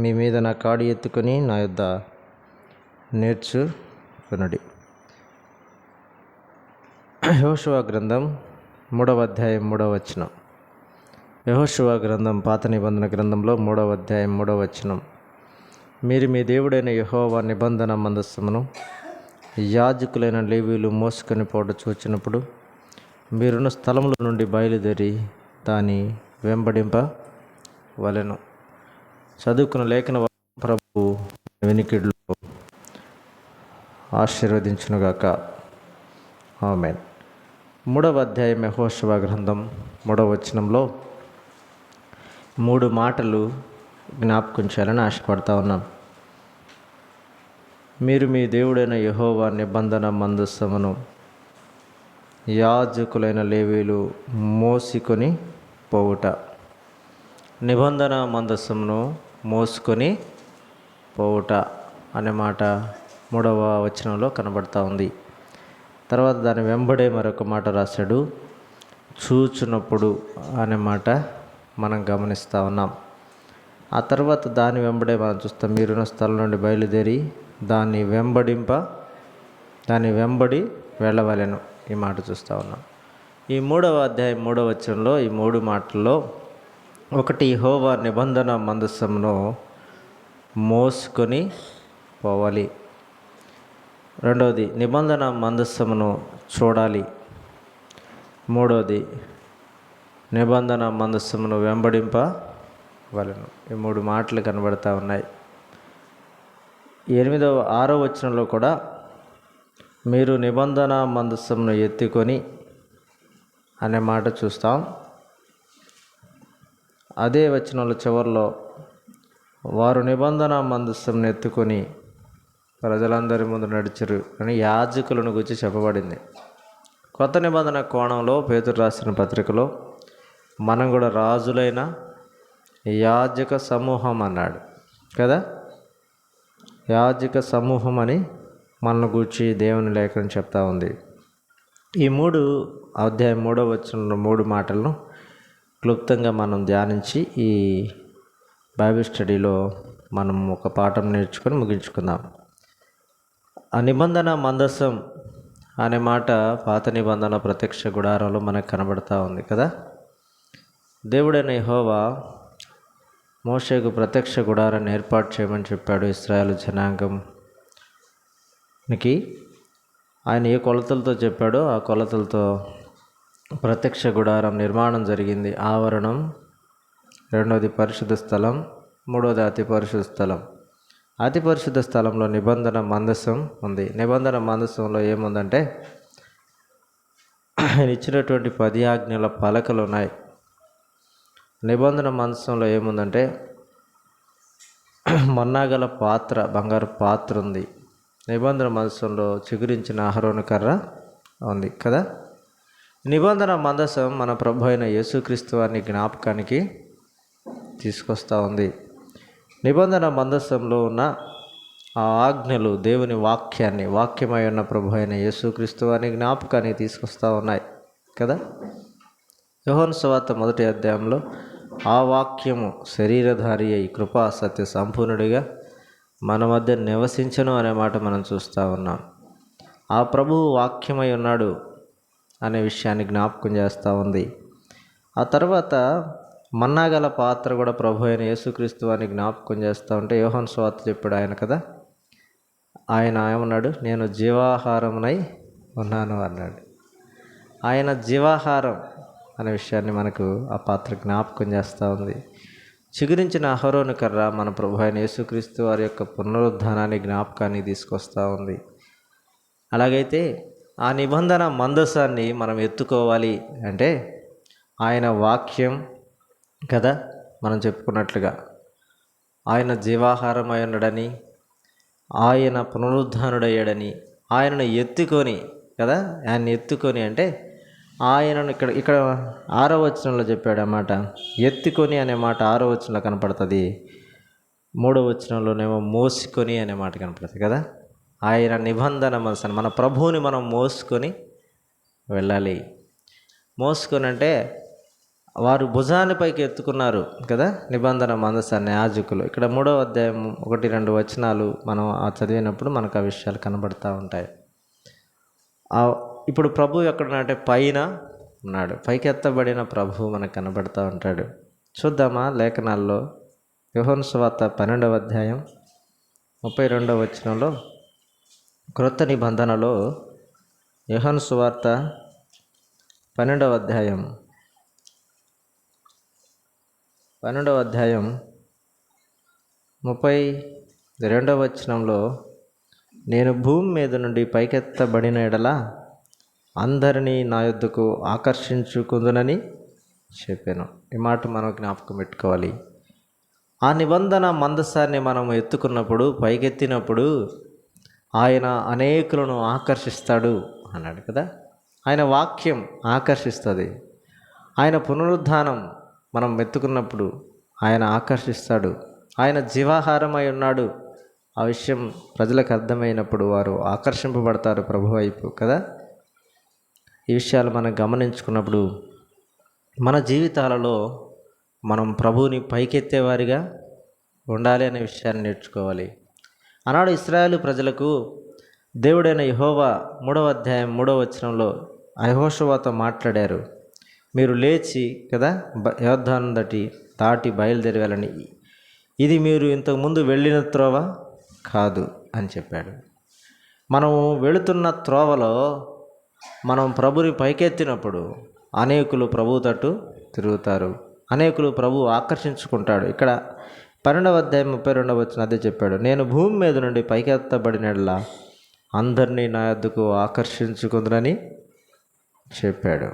మీ మీద నా కాడి ఎత్తుకొని నా యొద్ద నేర్చుకునడి యహోశువ గ్రంథం మూడవ అధ్యాయం మూడవ వచనం. యహోశువ గ్రంథం పాత నిబంధన గ్రంథంలో మూడవ అధ్యాయం మూడవ వచనం. మీరు మీ దేవుడైన యహోవా నిబంధన మందస్సును యాజకులైన లేవీలు మోసుకొని పోవడం చూచినప్పుడు మీరున్న స్థలముల నుండి బయలుదేరి దాని వెంబడింప వలెను. చదువుకున్న లేఖన ప్రభు వెనికిడ్లో ఆశీర్వదించునుగాక. ఆమెన్. మూడవ అధ్యాయం మహోత్సవ గ్రంథం మూడవ వచనంలో మూడు మాటలు జ్ఞాపకం చేయాలని ఆశపడతా ఉన్నాం. మీరు మీ దేవుడైన యహోవా నిబంధన మందస్సమును యాజకులైన లేవీలు మోసుకొని పోవుట. నిబంధన మందస్సమును మోసుకొని పోవుట అనే మాట మూడవ వచనంలో కనబడతా ఉంది. తర్వాత దాని వెంబడే మరొక మాట రాశాడు చూచునప్పుడు అనే మాట మనం గమనిస్తూ ఉన్నాం. ఆ తర్వాత దాని వెంబడే మనం చూస్తాం మీరున్న స్థలం నుండి బయలుదేరి దాన్ని వెంబడింప దాన్ని వెంబడి వెళ్ళవలను ఈ మాట చూస్తూ ఉన్నాం. ఈ మూడవ అధ్యాయం మూడవ వచనంలో ఈ మూడు మాటల్లో ఒకటి హోవా నిబంధన మందస్సమును మోసుకొని పోవాలి. రెండవది నిబంధన మందస్సమును చూడాలి. మూడవది నిబంధన మందస్సమును వెంబడింప వలెను ఈ మూడు మాటలు కనబడతా ఉన్నాయి. ఎనిమిదవ ఆరో వచనంలో కూడా మీరు నిబంధన మందస్సమును ఎత్తుకొని అనే మాట చూస్తాం. అదే వచనంలో చివరిలో వారు నిబంధన మందస్సును ఎత్తుకొని ప్రజలందరి ముందు నడిచరు అని యాజకులను గురించి చెప్పబడింది. కొత్త నిబంధన కోణంలో పేతురు రాసిన పత్రికలో మనం కూడా రాజులైన యాజక సమూహం అన్నాడు. కదా? యాజక సమూహం అని మనల్ని గూర్చి దేవుని లేఖనం చెప్తా ఉంది. ఈ మూడు అధ్యాయం మూడో వచ్చిన మూడు మాటలను క్లుప్తంగా మనం ధ్యానించి ఈ బైబిల్ స్టడీలో మనం ఒక పాఠం నేర్చుకొని ముగించుకుందాం. ఆ నిబంధన మందసం అనే మాట పాత నిబంధన ప్రత్యక్ష గుడారంలో మనకు కనబడతా ఉంది కదా? దేవుడైన హోవా మోషేకు ప్రత్యక్ష గుడారాన్ని ఏర్పాటు చేయమని చెప్పాడు ఇస్రాయల్ జనాంగంకి ఆయన ఏ కొలతలతో చెప్పాడో ఆ కొలతలతో ప్రత్యక్ష గుడారం నిర్మాణం జరిగింది. ఆవరణం రెండవది పరిశుద్ధ స్థలం మూడవది అతి పరిశుద్ధ స్థలం. అతి పరిశుద్ధ స్థలంలో నిబంధన మందసం ఉంది. నిబంధన మందసంలో ఏముందంటే ఆయన ఇచ్చినటువంటి పది ఆజ్ఞల పలకలు ఉన్నాయి. నిబంధన మందసంలో ఏముందంటే మొన్నాగల పాత్ర బంగారు పాత్ర ఉంది. నిబంధన మందసంలో చిగురించిన ఆహరోణ కర్ర ఉంది కదా? నిబంధన మందసం మన ప్రభు అయిన యేసుక్రీస్తు వారిని జ్ఞాపకానికి తీసుకొస్తూ ఉంది. నిబంధన మందస్సంలో ఉన్న ఆ ఆజ్ఞలు దేవుని వాక్యాన్ని వాక్యమై ఉన్న ప్రభు అయిన యేసుక్రీస్తు వారిని జ్ఞాపకానికి తీసుకొస్తూ ఉన్నాయి. కదా? యోహన్ స్వాత మొదటి అధ్యాయంలో ఆ వాక్యము శరీరధారి అయి కృపా సత్య సంపూర్ణుడిగా మన మధ్య నివసించను అనే మాట మనం చూస్తూ ఉన్నాం. ఆ ప్రభువు వాక్యమై ఉన్నాడు. అనే విషయాన్ని జ్ఞాపకం చేస్తూ ఉంది. ఆ తర్వాత మన్నాగల పాత్ర కూడా ప్రభు అయిన యేసుక్రీస్తు అని జ్ఞాపకం చేస్తూ ఉంటే యోహన్ స్వాత చెప్పాడు ఆయన కదా? ఆయన ఏమన్నాడు? నేను జీవాహారమునై ఉన్నాను అన్నాడు. ఆయన జీవాహారం అనే విషయాన్ని మనకు ఆ పాత్ర జ్ఞాపకం చేస్తూ ఉంది. చిగురించిన అహరోను కర్ర మన ప్రభు అయిన యేసుక్రీస్తు వారి యొక్క పునరుద్ధానాన్ని జ్ఞాపకాన్ని తీసుకొస్తూ ఉంది. అలాగైతే ఆ నిబంధన మందసాన్ని మనం ఎత్తుకోవాలి అంటే ఆయన వాక్యం కదా మనం చెప్పుకున్నట్లుగా. ఆయన జీవాహారమై ఉన్నాడని ఆయన పునరుద్ధానుడయ్యాడని ఆయనను ఎత్తుకొని కదా ఆయన ఎత్తుకొని అంటే ఆయనను ఇక్కడ ఇక్కడ ఆరో వచనంలో చెప్పాడు అన్నమాట. ఎత్తుకొని అనే మాట ఆరో వచనంలో కనపడుతుంది మూడో వచనంలోనేమో మోసుకొని అనే మాట కనపడుతుంది కదా. ఆయన నిబంధన మనసు మన ప్రభువుని మనం మోసుకొని వెళ్ళాలి. మోసుకొని అంటే వారు భుజానిపైకి ఎత్తుకున్నారు కదా నిబంధన మందసాన్ని యాజకులు. ఇక్కడ మూడవ అధ్యాయం ఒకటి రెండు వచనాలు మనం ఆ చదివినప్పుడు మనకు ఆ విషయాలు కనబడుతూ ఉంటాయి. ఆ ఇప్పుడు ప్రభు ఎక్కడున్నాడంటే పైన ఉన్నాడు. పైకి ఎత్తబడిన ప్రభు మనకు కనబడుతూ ఉంటాడు. చూద్దామా లేఖనాల్లో. యోహన్ స్వాత పన్నెండవ అధ్యాయం ముప్పై రెండవ వచనంలో క్రొత్త నిబంధనలో యోహన్ సువార్త పన్నెండవ అధ్యాయం. పన్నెండవ అధ్యాయం ముప్పై రెండవ వచనంలో నేను భూమి మీద నుండి పైకెత్తబడిన ఎడల అందరినీ నా యొద్దకు ఆకర్షించుకుందునని చెప్పాను. ఈ మాట మనం జ్ఞాపకం పెట్టుకోవాలి. ఆ నిబంధన మందసాన్ని మనం ఎత్తుకున్నప్పుడు పైకెత్తినప్పుడు ఆయన అనేకులను ఆకర్షిస్తాడు అన్నాడు కదా. ఆయన వాక్యం ఆకర్షిస్తుంది. ఆయన పునరుద్ధానం మనం మెత్తుకున్నప్పుడు ఆయన ఆకర్షిస్తాడు. ఆయన జీవాహారమై ఉన్నాడు. ఆ విషయం ప్రజలకు అర్థమైనప్పుడు వారు ఆకర్షింపబడతారు ప్రభు వైపు కదా. ఈ విషయాలు మనం గమనించుకున్నప్పుడు మన జీవితాలలో మనం ప్రభువుని పైకెత్తేవారిగా ఉండాలి అనే విషయాన్ని నేర్చుకోవాలి. ఆనాడు ఇస్రాయేల్ ప్రజలకు దేవుడైన యహోవా మూడవ అధ్యాయం మూడవ వచనంలో అహోషవాతో మాట్లాడారు. మీరు లేచి కదా బ దటి దాటి బయలుదేరి వెళ్ళని ఇది మీరు ఇంతకుముందు వెళ్ళిన త్రోవ కాదు అని చెప్పాడు. మనం వెళుతున్న త్రోవలో మనం ప్రభుని పైకెత్తినప్పుడు అనేకులు ప్రభు తట్టు తిరుగుతారు. అనేకులు ప్రభు ఆకర్షించుకుంటాడు. ఇక్కడ పన్నెండవ అధ్యాయం ముప్పై రెండవ వచ్చిన అదే చెప్పాడు. నేను భూమి మీద నుండి పైకెత్తబడినలా అందరినీ నా యొద్దకు ఆకర్షించుకుందనని చెప్పాడు.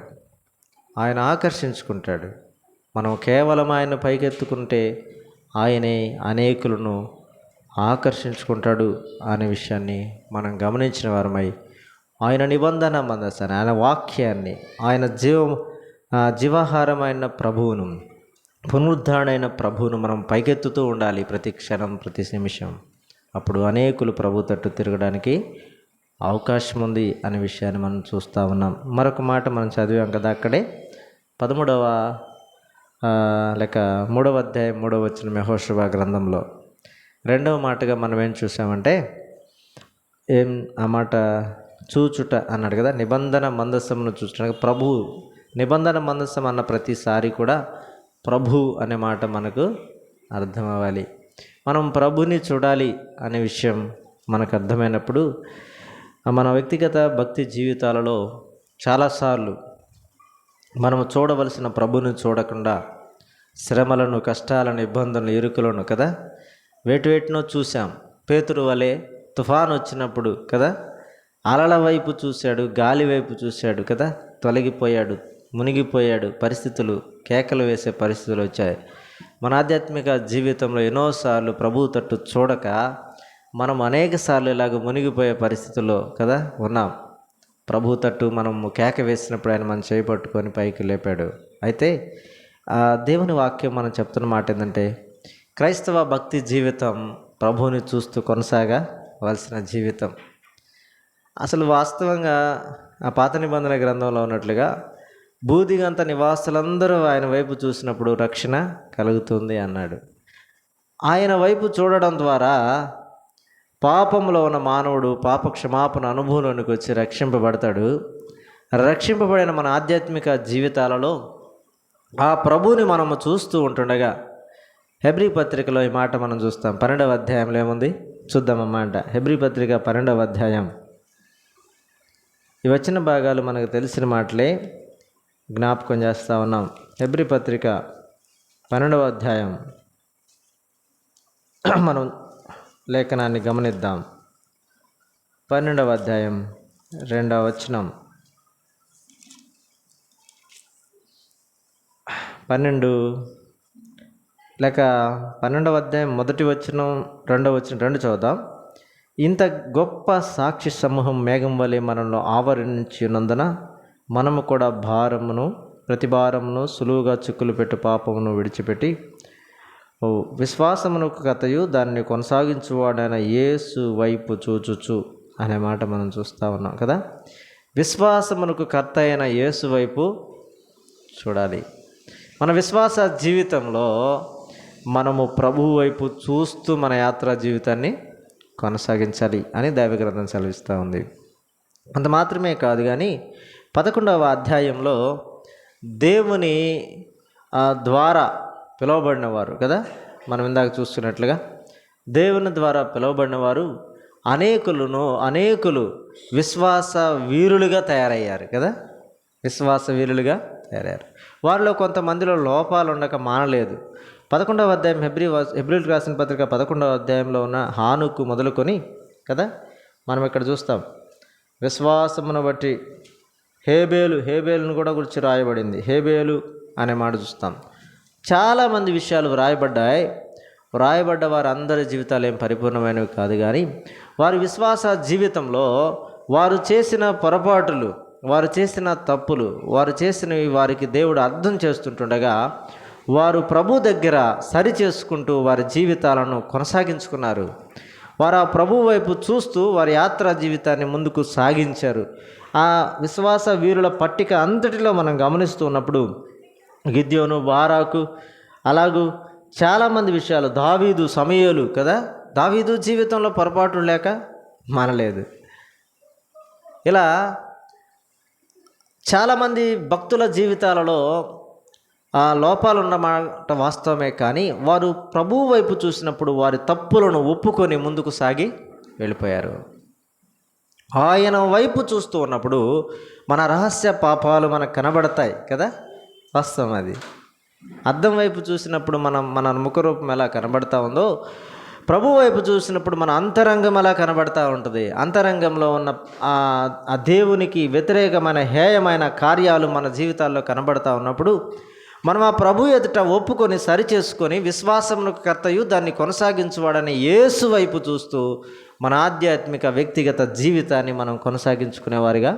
ఆయన ఆకర్షించుకుంటాడు. మనం కేవలం ఆయన పైకెత్తుకుంటే ఆయనే అనేకులను ఆకర్షించుకుంటాడు అనే విషయాన్ని మనం గమనించిన వారమై ఆయన నిబంధన మందసాన్ని ఆయన వాక్యాన్ని ఆయన జీవ జీవాహారమైన ప్రభువును పునరుద్ధరణైన ప్రభువును మనం పైకెత్తుతూ ఉండాలి ప్రతి క్షణం ప్రతి నిమిషం. అప్పుడు అనేకులు ప్రభు తట్టు తిరగడానికి అవకాశం ఉంది అనే విషయాన్ని మనం చూస్తూ ఉన్నాం. మరొక మాట మనం చదివాం కదా అక్కడే. పదమూడవ లేక మూడవ అధ్యాయం మూడవ వచ్చిన మెహోషుభ గ్రంథంలో. రెండవ మాటగా మనం ఏం చూసామంటే ఏం ఆ మాట చూచుట అన్నాడు కదా నిబంధన మందస్సమును చూచడానికి ప్రభు నిబంధన మందస్సం అన్న ప్రతిసారి కూడా ప్రభు అనే మాట మనకు అర్థం అవ్వాలి మనం ప్రభుని చూడాలి అనే విషయం మనకు అర్థమైనప్పుడు మన వ్యక్తిగత భక్తి జీవితాలలో చాలాసార్లు మనము చూడవలసిన ప్రభుని చూడకుండా శ్రమలను కష్టాలను ఇబ్బందులను ఇరుకులను కదా వేటి వేటినో చూసాం పేతురు వలె తుఫాన్ వచ్చినప్పుడు కదా అలల వైపు చూశాడు గాలి వైపు చూశాడు కదా తొలగిపోయాడు. మునిగిపోయాడు. పరిస్థితులు కేకలు వేసే పరిస్థితులు వచ్చాయి. మన ఆధ్యాత్మిక జీవితంలో ఎన్నోసార్లు ప్రభు తట్టు చూడక మనం అనేక సార్లు ఇలాగ మునిగిపోయే పరిస్థితుల్లో కదా ఉన్నాం. ప్రభు తట్టు మనం కేక వేసినప్పుడు ఆయన మనం చేపట్టుకొని పైకి లేపాడు. అయితే ఆ దేవుని వాక్యం మనం చెప్తున్న మాట ఏంటంటే క్రైస్తవ భక్తి జీవితం ప్రభువుని చూస్తూ కొనసాగవలసిన జీవితం. అసలు వాస్తవంగా ఆ పాత నిబంధన గ్రంథంలో ఉన్నట్లుగా బూదిగంత నివాసులందరూ ఆయన వైపు చూసినప్పుడు రక్షణ కలుగుతుంది అన్నాడు. ఆయన వైపు చూడడం ద్వారా పాపంలో ఉన్న మానవుడు పాప క్షమాపణ అనుభవంలోనికి వచ్చి రక్షింపబడతాడు. రక్షింపబడిన మన ఆధ్యాత్మిక జీవితాలలో ఆ ప్రభువుని మనము చూస్తూ ఉంటుండగా హెబ్రి పత్రికలో ఈ మాట మనం చూస్తాం. పన్నెండవ అధ్యాయంలో ఏముంది? చూద్దాం అన్నమాట హెబ్రి పత్రిక పన్నెండవ అధ్యాయం. ఈ వచ్చిన భాగాలు మనకు తెలిసిన మాటలే జ్ఞాపకం చేస్తూ ఉన్నాం. హెబ్రి పత్రిక పన్నెండవ అధ్యాయం. మనం లేఖనాన్ని గమనిద్దాం. పన్నెండవ అధ్యాయం రెండవ వచనం. పన్నెండు లేక పన్నెండవ అధ్యాయం మొదటి వచనం రెండవ వచనం రెండు చదువుదాం. ఇంత గొప్ప సాక్షి సమూహం మేఘం వలె మనల్ని ఆవరించినందున మనము కూడా భారమును ప్రతి భారమును సులువుగా చిక్కులు పెట్టు పాపమును విడిచిపెట్టి ఓ విశ్వాసమునకు కథయు దాన్ని కొనసాగించువాడైన యేసు వైపు చూచుచు అనే మాట మనం చూస్తూ ఉన్నాం కదా? విశ్వాసమునకు కర్త అయిన యేసు వైపు చూడాలి. మన విశ్వాస జీవితంలో మనము ప్రభువు వైపు చూస్తూ మన యాత్రా జీవితాన్ని కొనసాగించాలి అని దైవగ్రంథం సెలవిస్తూ ఉంది. అంత మాత్రమే కాదు కానీ పదకొండవ అధ్యాయంలో దేవుని ద్వారా పిలువబడినవారు కదా? మనం ఇందాక చూస్తున్నట్లుగా దేవుని ద్వారా పిలువబడినవారు అనేకులను అనేకులు విశ్వాస వీరులుగా తయారయ్యారు కదా? విశ్వాస వీరులుగా తయారయ్యారు. వారిలో కొంతమందిలో లోపాలు ఉండక మానలేదు. పదకొండవ అధ్యాయం హెబ్రి హెబ్రిల్ రాసిన పత్రిక పదకొండవ అధ్యాయంలో ఉన్న హానుకు మొదలుకొని కదా? మనం ఇక్కడ చూస్తాం. విశ్వాసమును బట్టి హేబేలు హేబేలును కూడా గురించి రాయబడింది. హేబేలు అనే మాట చూస్తాం. చాలామంది విషయాలు వ్రాయబడ్డాయి. వ్రాయబడ్డ వారందరి జీవితాలు ఏం పరిపూర్ణమైనవి కాదు కానీ వారి విశ్వాస జీవితంలో వారు చేసిన పొరపాటులు వారు చేసిన తప్పులు వారు చేసినవి వారికి దేవుడు అర్థం చేస్తుంటుండగా వారు ప్రభు దగ్గర సరి చేసుకుంటూ వారి జీవితాలను కొనసాగించుకున్నారు. వారు ఆ ప్రభు వైపు చూస్తూ వారి యాత్రా జీవితాన్ని ముందుకు సాగించారు. ఆ విశ్వాస వీరుల పట్టిక అంతటిలో మనం గమనిస్తూ ఉన్నప్పుడు గిద్యోను బారాకు అలాగూ చాలామంది విషయాలు దావీదు సమయలు కదా? దావీదు జీవితంలో పొరపాటు లేక మానలేదు. ఇలా చాలామంది భక్తుల జీవితాలలో ఆ లోపాలు ఉన్నమాట వాస్తవమే కానీ వారు ప్రభువు వైపు చూసినప్పుడు వారి తప్పులను ఒప్పుకొని ముందుకు సాగి వెళ్ళిపోయారు. ఆయన వైపు చూస్తూ ఉన్నప్పుడు మన రహస్య పాపాలు మనకు కనబడతాయి కదా? వాస్తవం అది. అద్దం వైపు చూసినప్పుడు మనం మన ముఖరూపం ఎలా కనబడతా ఉందో ప్రభు వైపు చూసినప్పుడు మన అంతరంగం ఎలా కనబడతా ఉంటుంది? అంతరంగంలో ఉన్న ఆ దేవునికి వ్యతిరేకమైన హేయమైన కార్యాలు మన జీవితాల్లో కనబడతా ఉన్నప్పుడు మనం ఆ ప్రభు ఎదుట ఒప్పుకొని సరిచేసుకొని విశ్వాసమునకు కర్తయు దాన్ని కొనసాగించువాడని యేసు వైపు చూస్తూ మన ఆధ్యాత్మిక వ్యక్తిగత జీవితాన్ని మనం కొనసాగించుకునే వారిగా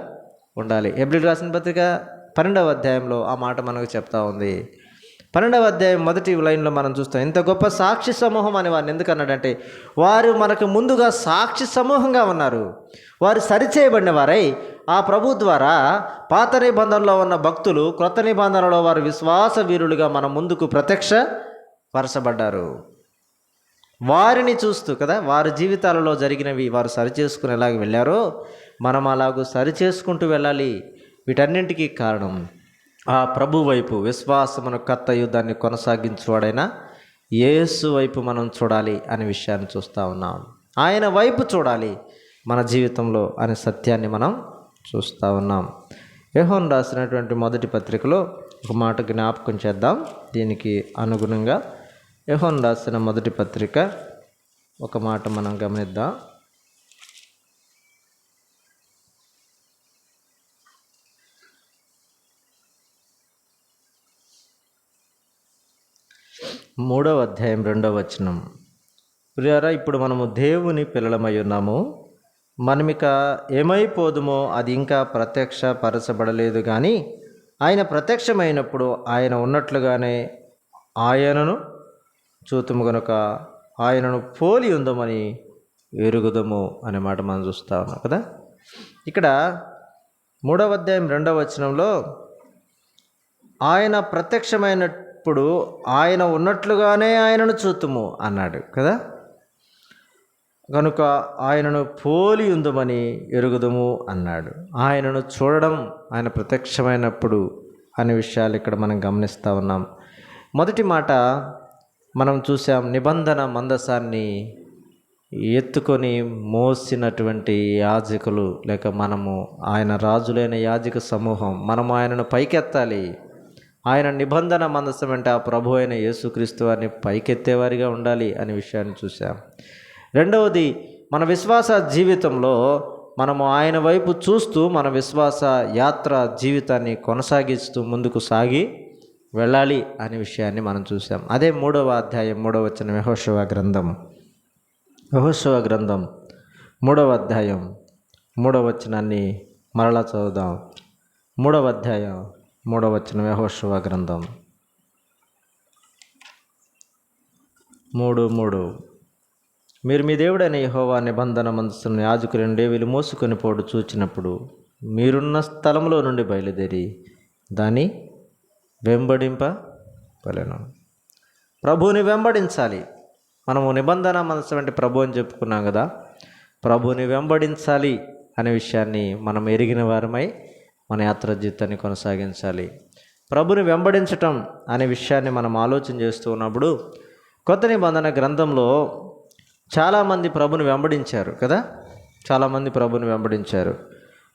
ఉండాలి. ఎబ్రిల్ రాసిన పత్రిక పన్నెండవ అధ్యాయంలో ఆ మాట మనకు చెప్తా ఉంది. పన్నెండవ అధ్యాయం మొదటి లైన్లో మనం చూస్తాం ఇంత గొప్ప సాక్షి సమూహం అని వారిని ఎందుకన్నాడంటే వారు మనకు ముందుగా సాక్షి సమూహంగా ఉన్నారు. వారు సరిచేయబడిన వారై ఆ ప్రభు ద్వారా పాత నిబంధనలో ఉన్న భక్తులు క్రొత్త నిబంధనలో వారు విశ్వాస వీరులుగా మన ముందుకు ప్రత్యక్ష పరచబడ్డారు వారిని చూస్తూ కదా వారి జీవితాలలో జరిగినవి వారు సరిచేసుకునేలాగా వెళ్ళారో మనం అలాగూ సరిచేసుకుంటూ వెళ్ళాలి. వీటన్నింటికీ కారణం ఆ ప్రభు వైపు విశ్వాసమును కర్త యుద్ధాన్ని కొనసాగించువాడైనా యేసు వైపు మనం చూడాలి అనే విషయాన్ని చూస్తూ ఉన్నాం. ఆయన వైపు చూడాలి మన జీవితంలో అనే సత్యాన్ని మనం చూస్తూ ఉన్నాం. యహోన్ రాసినటువంటి మొదటి పత్రికలో ఒక మాట జ్ఞాపకం చేద్దాం. దీనికి అనుగుణంగా యహోన్ రాసిన మొదటి పత్రిక. ఒక మాట మనం గమనిద్దాం. మూడవ అధ్యాయం రెండవ వచనం. ప్రియారా ఇప్పుడు మనము దేవుని పిల్లలమై ఉన్నాము. మనమిక ఏమైపోదుమో అది ఇంకా ప్రత్యక్ష పరచబడలేదు కానీ ఆయన ప్రత్యక్షమైనప్పుడు ఆయన ఉన్నట్లుగానే ఆయనను చూతుము గనుక ఆయనను పోలి ఉందమని ఎరుగుదము అనే మాట మనం చూస్తా ఉన్నాం కదా? ఇక్కడ మూడవ అధ్యాయం రెండవ వచనంలో ఆయన ప్రత్యక్షమైనప్పుడు ఆయన ఉన్నట్లుగానే ఆయనను చూతుము అన్నాడు కదా? కనుక ఆయనను పోలి ఉందమని ఎరుగుదము అన్నాడు. ఆయనను చూడడం ఆయన ప్రత్యక్షమైనప్పుడు అనే విషయాలు ఇక్కడ మనం గమనిస్తూ ఉన్నాం. మొదటి మాట మనం చూసాం నిబంధన మందసాన్ని ఎత్తుకొని మోసినటువంటి యాజకులు లేక మనము ఆయన రాజులైన యాజక సమూహం మనము ఆయనను పైకెత్తాలి. ఆయన నిబంధన మందసం అంటే ఆ ప్రభు అయిన యేసుక్రీస్తు వారిని పైకెత్తేవారిగా ఉండాలి అనే విషయాన్ని చూసాం. రెండవది మన విశ్వాస జీవితంలో మనము ఆయన వైపు చూస్తూ మన విశ్వాస యాత్ర జీవితాన్ని కొనసాగిస్తూ ముందుకు సాగి వెళ్ళాలి అనే విషయాన్ని మనం చూసాం. అదే మూడవ అధ్యాయం మూడవ వచ్చిన యహోశవ గ్రంథం. యహోశవ గ్రంథం మూడవ అధ్యాయం మూడవ వచనాన్ని మరలా చదువుదాం. మూడవ అధ్యాయం మూడవ వచనం యహోశవ గ్రంథం. మూడు మూడు. మీరు మీ దేవుడైన యహోవా నిబంధన మందుస్తున్న యాజకులను లేవీలు మోసుకొని పోడు చూచినప్పుడు మీరున్న స్థలంలో నుండి బయలుదేరి దాని వెంబడింపలేను ప్రభువుని వెంబడించాలి. మనము నిబంధన మనసు వంటి ప్రభు అని చెప్పుకున్నాం కదా. ప్రభుని వెంబడించాలి అనే విషయాన్ని మనం ఎరిగిన వారమై మన యాత్ర జీవితాన్ని కొనసాగించాలి. ప్రభుని వెంబడించటం అనే విషయాన్ని మనం ఆలోచన చేస్తూ ఉన్నప్పుడు కొత్త నిబంధన గ్రంథంలో చాలామంది ప్రభుని వెంబడించారు కదా. చాలామంది ప్రభుని వెంబడించారు.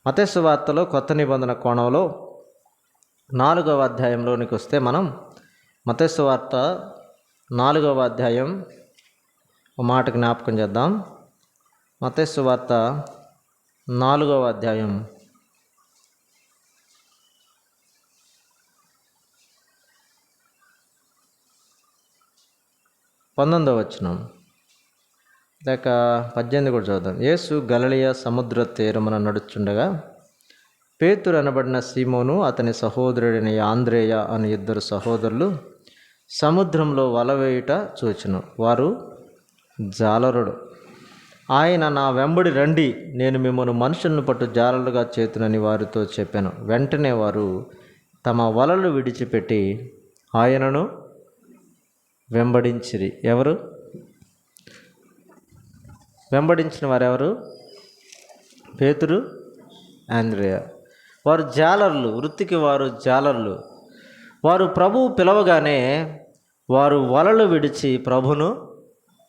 మతస్సు వార్తలో కొత్త నిబంధన కోణంలో నాలుగవ అధ్యాయంలోనికి వస్తే మనం మతస్సు వార్త నాలుగవ అధ్యాయం ఒక మాట జ్ఞాపకం చేద్దాం. మతస్సు వార్త నాలుగవ అధ్యాయం. పంతొమ్మిదవ వచనం. లేక పద్దెనిమిది కూడా చూద్దాం యేసు గలలియ సముద్ర తీరమున నడుచుండగా పేతురు అనబడిన సీమోను అతని సహోదరుడైన ఆంద్రేయ అని ఇద్దరు సహోదరులు సముద్రంలో వల వేయుట చూచును. వారు జాలరుడు ఆయన నా వెంబడి రండి నేను మిమ్మల్ని మనుషులను పట్టు జాలరుగా చేతునని వారితో చెప్పాను. వెంటనే వారు తమ వలలు విడిచిపెట్టి ఆయనను వెంబడించిరి. ఎవరు? వెంబడించిన వారెవరు? పేతురు ఆంద్రియా. వారు జాలర్లు వృత్తికి వారు జాలర్లు. వారు ప్రభువు పిలవగానే వారు వలలు విడిచి ప్రభును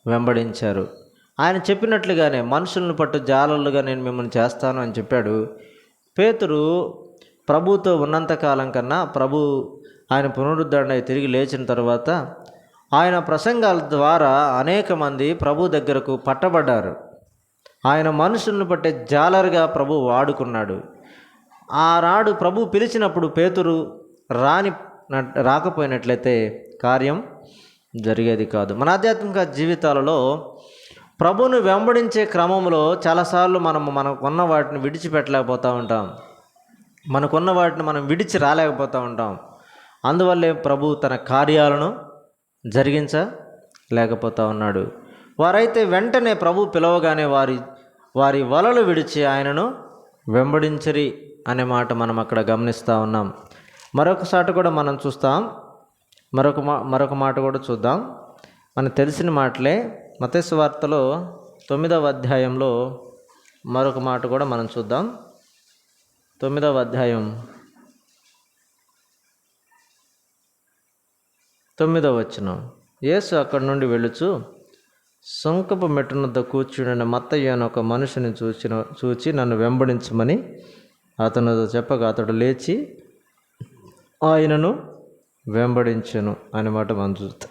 వెంబడించారు. ఆయన చెప్పినట్లుగానే మనుషులను పట్టు జాలర్లుగా నేను మిమ్మల్ని చేస్తాను అని చెప్పాడు. పేతురు ప్రభుతో ఉన్నంతకాలం కన్నా ప్రభు ఆయన పునరుద్ధరణ తిరిగి లేచిన తర్వాత ఆయన ప్రసంగాల ద్వారా అనేక మంది ప్రభు దగ్గరకు పట్టబడ్డారు. ఆయన మనుషులను పట్టే జాలర్గా ప్రభు వాడుకున్నాడు. ఆ ప్రభు పిలిచినప్పుడు పేతురు రాని రాకపోయినట్లయితే కార్యం జరిగేది కాదు. మన ఆధ్యాత్మిక జీవితాలలో ప్రభును వెంబడించే క్రమంలో చాలాసార్లు మనము మనకున్న వాటిని విడిచిపెట్టలేకపోతూ ఉంటాం. మనకున్న వాటిని మనం విడిచి రాలేకపోతూ ఉంటాం. అందువల్లే ప్రభు తన కార్యాలను జరిగించలేకపోతూ ఉన్నాడు. వారైతే వెంటనే ప్రభు పిలవగానే వారి వారి వలలు విడిచి ఆయనను వెంబడించరి. అనే మాట మనం అక్కడ గమనిస్తూ ఉన్నాం. మరొకసారి కూడా మనం చూస్తాం. మరొక మా మరొక మాట కూడా చూద్దాం. మనకు తెలిసిన మాటలే మతేసు వార్తలో తొమ్మిదవ అధ్యాయంలో మరొక మాట కూడా మనం చూద్దాం. తొమ్మిదవ అధ్యాయం. తొమ్మిదవ వచ్చిన యేసు అక్కడి నుండి వెళ్ళుచు సుంకపు మెట్టునద్ద కూర్చుండిన మత్తయ్య ఒక మనిషిని చూచిన చూచి నన్ను వెంబడించమని అతను చెప్పగా అతడు లేచి ఆయనను వెంబడించను అనమాట మనం చూస్తాం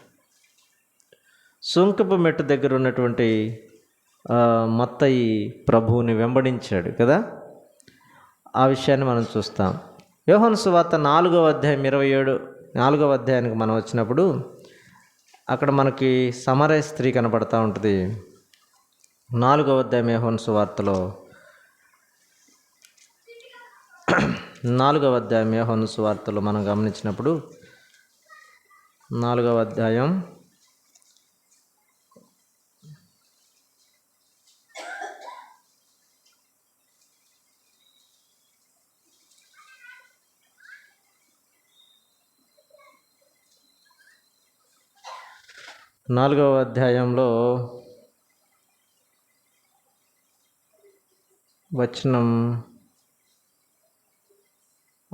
సుంకపు దగ్గర ఉన్నటువంటి మత్తయి ప్రభువుని వెంబడించాడు కదా? ఆ విషయాన్ని మనం చూస్తాం. యోహన్ సువార్త నాలుగవ అధ్యాయం ఇరవై ఏడు నాలుగవ అధ్యాయానికి మనం వచ్చినప్పుడు అక్కడ మనకి సమరయ స్త్రీ కనపడతా ఉంటుంది. నాలుగవ అధ్యాయం యోహన్ సువార్తలో నాలుగవ అధ్యాయం యోహను సువార్తలు మనం గమనించినప్పుడు నాలుగవ అధ్యాయం నాలుగవ అధ్యాయంలో వచనం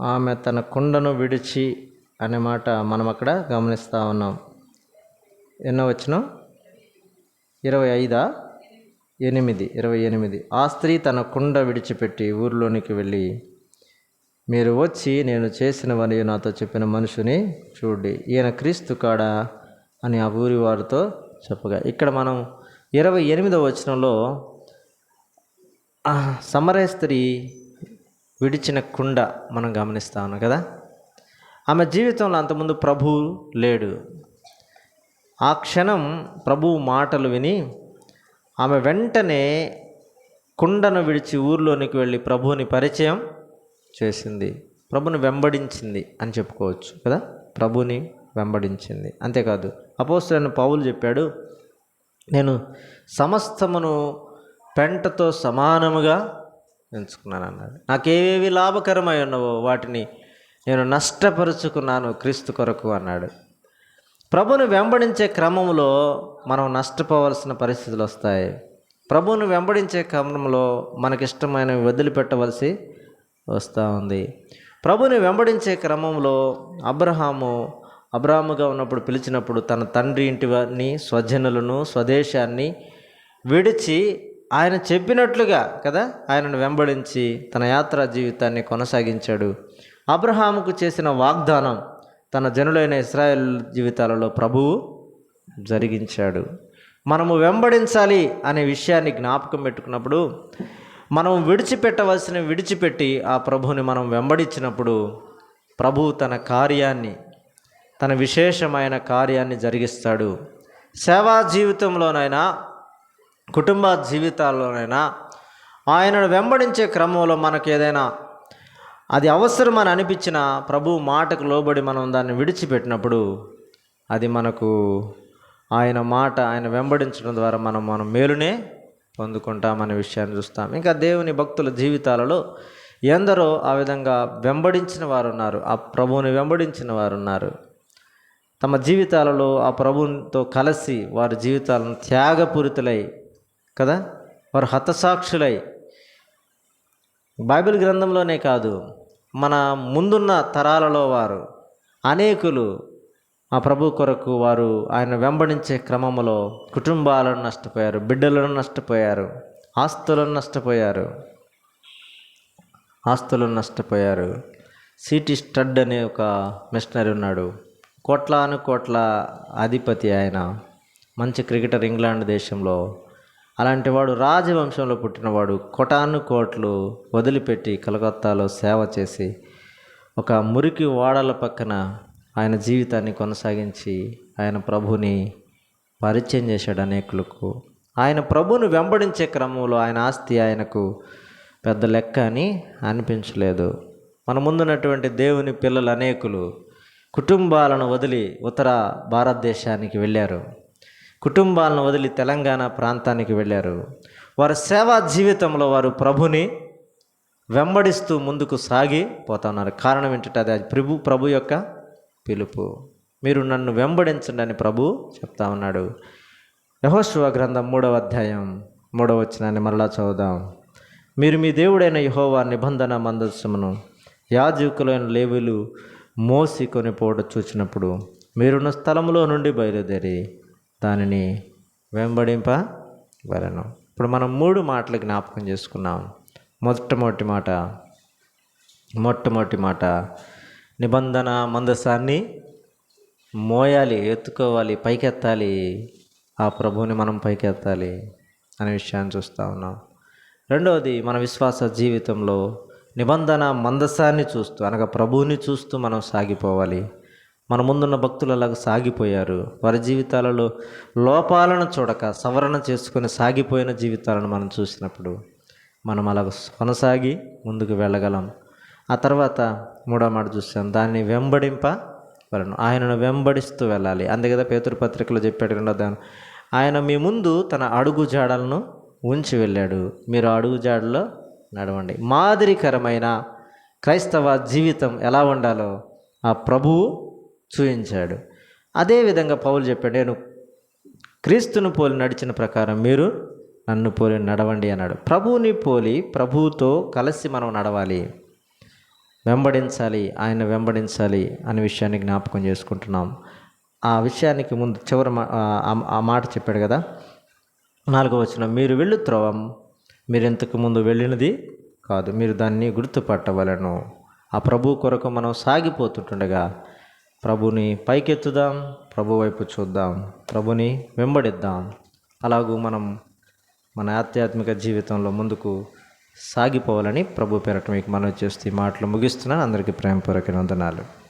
ఆమె తన కుండను విడిచి అనే మాట మనం అక్కడ గమనిస్తూ ఉన్నాం. ఎన్నో వచ్చిన? ఇరవై ఐదా? ఎనిమిది ఇరవై ఎనిమిది. ఆ స్త్రీ తన కుండ విడిచిపెట్టి ఊరిలోనికి వెళ్ళి మీరు వచ్చి నేను చేసినవని నాతో చెప్పిన మనుషుని చూడండి. ఈయన క్రీస్తు కాడా అని ఆ ఊరి వారితో చెప్పగా. ఇక్కడ మనం ఇరవై ఎనిమిదవ వచనంలో సమరే స్త్రీ విడిచిన కుండ మనం గమనిస్తా ఉన్నాం కదా? ఆమె జీవితంలో అంతకుముందు ప్రభువు లేడు. ఆ క్షణం ప్రభువు మాటలు విని ఆమె వెంటనే కుండను విడిచి ఊర్లోనికి వెళ్ళి ప్రభువుని పరిచయం చేసింది. ప్రభుని వెంబడించింది అని చెప్పుకోవచ్చు కదా? ప్రభుని వెంబడించింది. అంతేకాదు అపోస్తులైన పౌలు చెప్పాడు నేను సమస్తమును పెంటతో సమానముగా ఎంచుకున్నాను అన్నాడు నాకేవేవి లాభకరమై ఉన్నవో వాటిని నేను నష్టపరుచుకున్నాను క్రీస్తు కొరకు అన్నాడు. ప్రభుని వెంబడించే క్రమంలో మనం నష్టపోవలసిన పరిస్థితులు వస్తాయి. ప్రభువుని వెంబడించే క్రమంలో మనకిష్టమైనవి వదిలిపెట్టవలసి వస్తూ ఉంది. ప్రభుని వెంబడించే క్రమంలో అబ్రహాము అబ్రాహాముగా ఉన్నప్పుడు పిలిచినప్పుడు తన తండ్రి ఇంటి వారిని స్వజనులను స్వదేశాన్ని విడిచి ఆయన చెప్పినట్లుగా కదా? ఆయనను వెంబడించి తన యాత్రా జీవితాన్ని కొనసాగించాడు. అబ్రహాముకు చేసిన వాగ్దానం తన జనులైన ఇస్రాయల్ జీవితాలలో ప్రభువు జరిగించాడు. మనము వెంబడించాలి అనే విషయాన్ని జ్ఞాపకం పెట్టుకున్నప్పుడు మనం విడిచిపెట్టవలసిన విడిచిపెట్టి ఆ ప్రభువుని మనం వెంబడించినప్పుడు ప్రభువు తన కార్యాన్ని తన విశేషమైన కార్యాన్ని జరిగిస్తాడు. సేవా జీవితంలోనైనా కుటుంబ జీవితాల్లోనైనా ఆయనను వెంబడించే క్రమంలో మనకు ఏదైనా అది అవసరమని అనిపించిన ప్రభు మాటకు లోబడి మనం దాన్ని విడిచిపెట్టినప్పుడు అది మనకు ఆయన మాట ఆయన వెంబడించడం ద్వారా మనం మనం మేలునే పొందుకుంటామనే విషయాన్ని చూస్తాం. ఇంకా దేవుని భక్తుల జీవితాలలో ఎందరో ఆ విధంగా వెంబడించిన వారు ఉన్నారు ఆ ప్రభువుని వెంబడించిన వారు ఉన్నారు. తమ జీవితాలలో ఆ ప్రభువుతో కలిసి వారి జీవితాలను త్యాగపూరితులై కదా? వారు హతసాక్షులై. బైబిల్ గ్రంథంలోనే కాదు మన ముందున్న తరాలలో వారు అనేకులు ఆ ప్రభు కొరకు వారు ఆయన వెంబడించే క్రమంలో కుటుంబాలను నష్టపోయారు బిడ్డలను నష్టపోయారు ఆస్తులను నష్టపోయారు ఆస్తులను నష్టపోయారు. సిటీ స్టడ్ అనే ఒక మిషనరీ ఉన్నాడు. కోట్లాను కోట్ల అధిపతి ఆయన. మంచి క్రికెటర్ ఇంగ్లాండ్ దేశంలో అలాంటి వాడు రాజవంశంలో పుట్టినవాడు కోటాను కోట్లు వదిలిపెట్టి కలకత్తాలో సేవ చేసి ఒక మురికి వాడల పక్కన ఆయన జీవితాన్ని కొనసాగించి ఆయన ప్రభుని పరిచయం చేశాడు అనేకులకు. ఆయన ప్రభుని వెంబడించే క్రమంలో ఆయన ఆస్తి ఆయనకు పెద్ద లెక్క అని అనిపించలేదు. మన ముందున్నటువంటి దేవుని పిల్లలు అనేకులు కుటుంబాలను వదిలి ఉత్తర భారతదేశానికి వెళ్ళారు. కుటుంబాలను వదిలి తెలంగాణ ప్రాంతానికి వెళ్ళారు. వారి సేవా జీవితంలో వారు ప్రభుని వెంబడిస్తూ ముందుకు సాగి పోతున్నారు కారణం ఏంటంటే అది ప్రభు ప్రభు యొక్క పిలుపు. మీరు నన్ను వెంబడించండి అని ప్రభు చెప్తా ఉన్నాడు. యహోశివ గ్రంథం మూడవ అధ్యాయం మూడవ వచ్చినాన్ని మరలా చదువుదాం. మీరు మీ దేవుడైన యహోవా నిబంధన మందస్సును యాజకులైన లేవులు మోసి కొనిపోవడం చూసినప్పుడు మీరున్న స్థలంలో నుండి బయలుదేరి దానిని వెంబడింప వలను ఇప్పుడు మనం మూడు మాటలు జ్ఞాపకం చేసుకున్నాం. మొట్టమొదటి మాట మొట్టమొదటి మాట నిబంధన మందసాన్ని మోయాలి ఎత్తుకోవాలి పైకెత్తాలి ఆ ప్రభువుని మనం పైకెత్తాలి అనే విషయాన్ని చూస్తూ ఉన్నాం. రెండవది మన విశ్వాస జీవితంలో నిబంధన మందసాన్ని చూస్తూ అనగా ప్రభువుని చూస్తూ మనం సాగిపోవాలి. మన ముందున్న భక్తులు అలాగ సాగిపోయారు. వారి జీవితాలలో లోపాలను చూడక సవరణ చేసుకుని సాగిపోయిన జీవితాలను మనం చూసినప్పుడు మనం అలాగ కొనసాగి ముందుకు వెళ్ళగలం. ఆ తర్వాత మూడో మాట చూసాం దాన్ని వెంబడింప వలను. ఆయనను వెంబడిస్తూ వెళ్ళాలి. అంతే కదా పేతురు పత్రికలో చెప్పాడు రెండో దాని ఆయన మీ ముందు తన అడుగు జాడలను ఉంచి వెళ్ళాడు. మీరు అడుగు జాడలో నడవండి. మాదిరికరమైన క్రైస్తవ జీవితం ఎలా ఉండాలో ఆ ప్రభువు చూపించాడు అదేవిధంగా పౌలు చెప్పాడు నేను క్రీస్తును పోలి నడిచిన ప్రకారం మీరు నన్ను పోలి నడవండి అన్నాడు. ప్రభువుని పోలి ప్రభువుతో కలిసి మనం నడవాలి వెంబడించాలి ఆయన వెంబడించాలి అనే విషయాన్ని జ్ఞాపకం చేసుకుంటున్నాం. ఆ విషయానికి ముందు చివరి మా- ఆ- ఆ మాట చెప్పాడు కదా నాలుగో వచ్చిన మీరు వెళ్ళు త్రోవం మీరు ఇంతకు ముందు వెళ్ళినది కాదు మీరు దాన్ని గుర్తుపట్టవలను. ఆ ప్రభు కొరకు మనం సాగిపోతుంటుండగా ప్రభుని పైకెత్తుదాం ప్రభు వైపు చూద్దాం ప్రభుని వెంబడిద్దాం. అలాగూ మనం మన ఆధ్యాత్మిక జీవితంలో ముందుకు సాగిపోవాలని ప్రభు పేరట మీకు మనవి చేస్తూ ఈ మాటలు ముగిస్తున్నాను. అందరికీ ప్రేమపూర్వక వందనాలు.